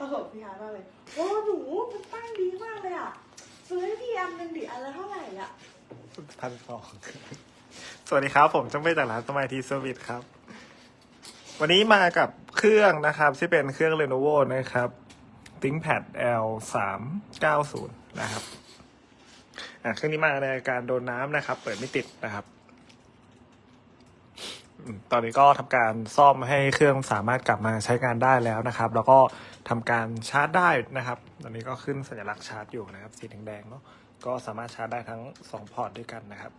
ตลกพี่ฮาร์ดมากเลย โอ้หนูมันตั้งดีมากเลยอะซื้อให้พี่อันหนึ่งดิอันละเท่าไหร่อะพันสองสวัสดีครับ ผมจ้องเป้จากร้านสมัยทีเซอร์วิสครับ วันนี้มากับเครื่องนะครับ ที่เป็นเครื่อง Lenovo นะครับ ThinkPad L 3 9 0นะครับ อะเครื่องนี้มาในอาการโดนน้ำนะครับ เปิดไม่ติดนะครับ ตอนนี้ก็ทำการซ่อมให้เครื่องสามารถกลับมาใช้งานได้แล้วนะครับ แล้วก็ทำการชาร์จได้นะครับ ตอนนี้ก็ขึ้นสัญลักษณ์ชาร์จอยู่นะครับสีแดงๆเนาะก็สามารถชาร์จได้ทั้ง 2 พอร์ตด้วยกันนะครับ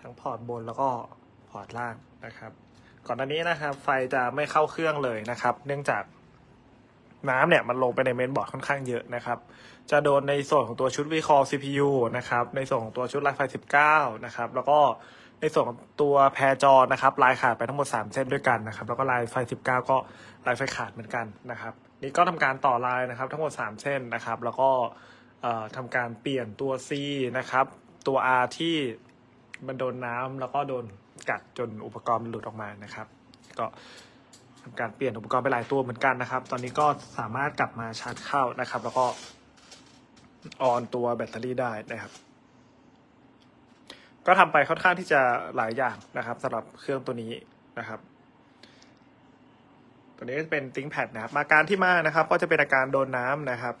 ทั้งพอร์ตบนแล้วก็พอร์ตล่างนะครับ ก่อนหน้านี้นะครับ ไฟจะไม่เข้าเครื่องเลยนะครับ เนื่องจากน้ำเนี่ยมันลงไปในเมนบอร์ดค่อนข้างเยอะนะครับ จะโดนในส่วนของตัวชุด VCore CPU นะครับ ในส่วนของตัวชุดไลน์ไฟ 19 นะครับ แล้วก็ ในส่วนของตัวแพรจอนะครับลายขาดไปทั้งหมด 3 เส้นด้วยกันนะครับแล้วก็ลายไฟ 19 ก็ลายไฟขาดเหมือนกันนะครับนี่ก็ทำการต่อลายนะครับทั้งหมด 3 เส้นนะครับ แล้วก็เอ่อทำการเปลี่ยนตัว C นะครับตัว R ที่มันโดนน้ำแล้วก็โดนกัดจนอุปกรณ์มันหลุดออกมานะครับ ก็ทำการเปลี่ยนอุปกรณ์ไปหลายตัวเหมือนกันนะครับ ตอนนี้ก็สามารถกลับมาชาร์จเข้านะครับ แล้วก็ออนตัวแบตเตอรี่ได้นะครับ ก็ทำไปค่อนข้างที่จะหลายอย่างนะครับสำหรับเครื่องตัวนี้นะครับ ตัวนี้ก็จะเป็น ThinkPad นะครับอาการที่มานะครับ ก็จะเป็นอาการโดนน้ำนะครับ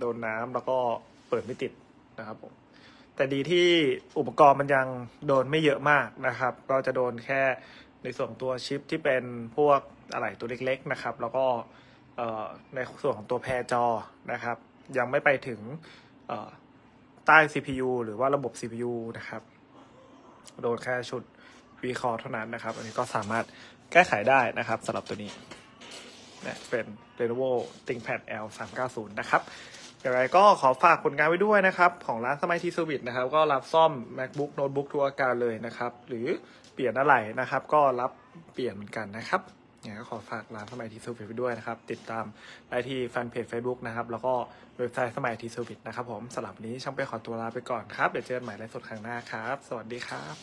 โดนน้ำแล้วก็เปิดไม่ติดนะครับผมแต่ดีที่อุปกรณ์มันยังโดนไม่เยอะมากนะครับ ก็จะโดนแค่ในส่วนตัวชิปที่เป็นพวกอะไหล่ตัวเล็กๆนะครับ แล้วก็ในส่วนของตัวแพรจอนะครับ ยังไม่ไปถึงใต้ CPU หรือว่าระบบ CPU นะครับ โดนแค่ชุด v c o r e เท่านั้นนะครับ อันนี้ก็สามารถแก้ไขได้นะครับสำหรับตัวนี้นะเป็น Lenovo ThinkPad L 3 9 0นะครับอย่างไรก็ขอฝากผลงานไว้ด้วยนะครับ ของร้านสมัยทีสวิตนะครับ ก็รับซ่อม MacBook Notebook ทุกอาการเลยนะครับ หรือเปลี่ยนอะไรนะครับ ก็รับเปลี่ยนเหมือนกันนะครับ เนี่ยก็ขอฝากร้านสมัยทีสวิตไว้ด้วยนะครับ ติดตามได้ที่แฟนเพจ Facebook นะครับ แล้วก็เว็บไซต์สมัยทีสวิตนะครับผมสำหรับวันนี้ช่างไปขอตัวลาไปก่อนครับ เดี๋ยวเจอกันใหม่ในสดครั้งหน้าครับ สวัสดีครับ